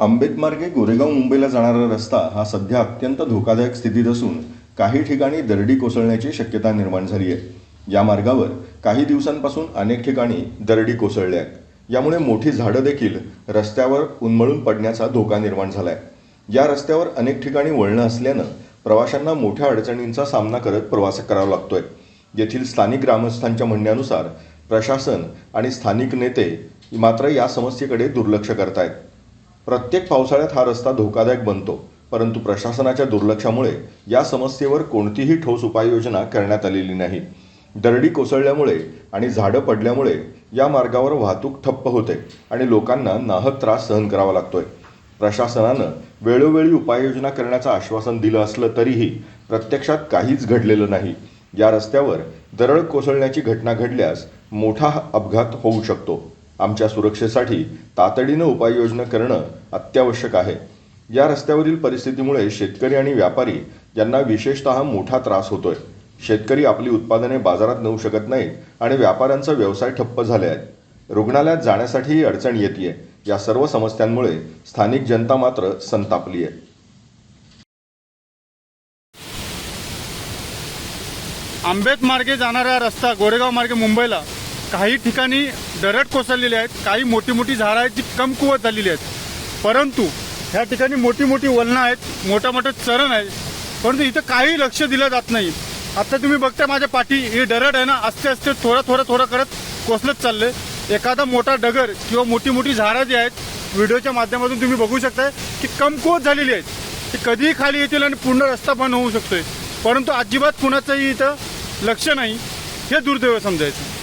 आंबेत मार्गे गोरेगाव मुंबईला जाणारा रस्ता हा सध्या अत्यंत धोकादायक स्थितीत असून काही ठिकाणी दरडी कोसळण्याची शक्यता निर्माण झाली आहे. या मार्गावर काही दिवसांपासून अनेक ठिकाणी दरडी कोसळल्या आहेत. यामुळे मोठी झाडं देखील रस्त्यावर उन्मळून पडण्याचा धोका निर्माण झाला आहे या रस्त्यावर अनेक ठिकाणी वळणं असल्यानं प्रवाशांना मोठ्या अडचणींचा सामना करत प्रवास करावा लागतोय. येथील स्थानिक ग्रामस्थांच्या म्हणण्यानुसार प्रशासन आणि स्थानिक नेते मात्र या समस्येकडे दुर्लक्ष करतायत. प्रत्येक पावसाळ्यात हा रस्ता धोकादायक बनतो परंतु प्रशासनाच्या दुर्लक्षामुळे या समस्येवर कोणतीही ठोस उपाययोजना करण्यात आलेली नाही. दरडी कोसळल्यामुळे आणि झाडं पडल्यामुळे या मार्गावर वाहतूक ठप्प होते आणि लोकांना नाहक त्रास सहन करावा लागतोय. प्रशासनानं वेळोवेळी उपाययोजना करण्याचं आश्वासन दिलं असलं तरीही प्रत्यक्षात काहीच घडलेलं नाही. या रस्त्यावर दरड कोसळण्याची घटना घडल्यास मोठा अपघात होऊ शकतो. आमच्या सुरक्षेसाठी तातडीनं उपाययोजना करणं अत्यावश्यक आहे. या रस्त्यावरील परिस्थितीमुळे शेतकरी आणि व्यापारी यांना विशेषतः मोठा त्रास होतोय. शेतकरी आपली उत्पादने बाजारात नेऊ शकत नाहीत आणि व्यापाऱ्यांचा व्यवसाय ठप्प झाले आहेत. रुग्णालयात जाण्यासाठीही अडचण येते या सर्व समस्यांमुळे स्थानिक जनता मात्र संतापली आहे. आंबेत मार्गे जाणारा रस्ता गोरेगाव मार्गे मुंबईला काही ठिकाणी दरड कोसळलेली आहेत काही मोठी मोठी झाडं आहेत जी कमकुवत झालेली आहेत. परंतु ह्या ठिकाणी मोठी मोठी वलनं आहेत मोठं मोठं चरण आहे. परंतु इथं काही लक्ष दिलं जात नाही. आता तुम्ही बघता माझ्या पाठी हे दरड आहे ना आस्ते आस्ते थोडा थोडा थोडा करत कोसलत चाललंय. एखादा मोठा डगर किंवा मोठी मोठी झाडं जी आहेत व्हिडिओच्या माध्यमातून तुम्ही बघू शकताय की कमकुवत झालेली आहेत. ती कधीही खाली येतील आणि पूर्ण रस्ता बंद होऊ शकतोय. परंतु अजिबात कुणाचंही इथं लक्ष नाही. हे दुर्दैव समजायचं.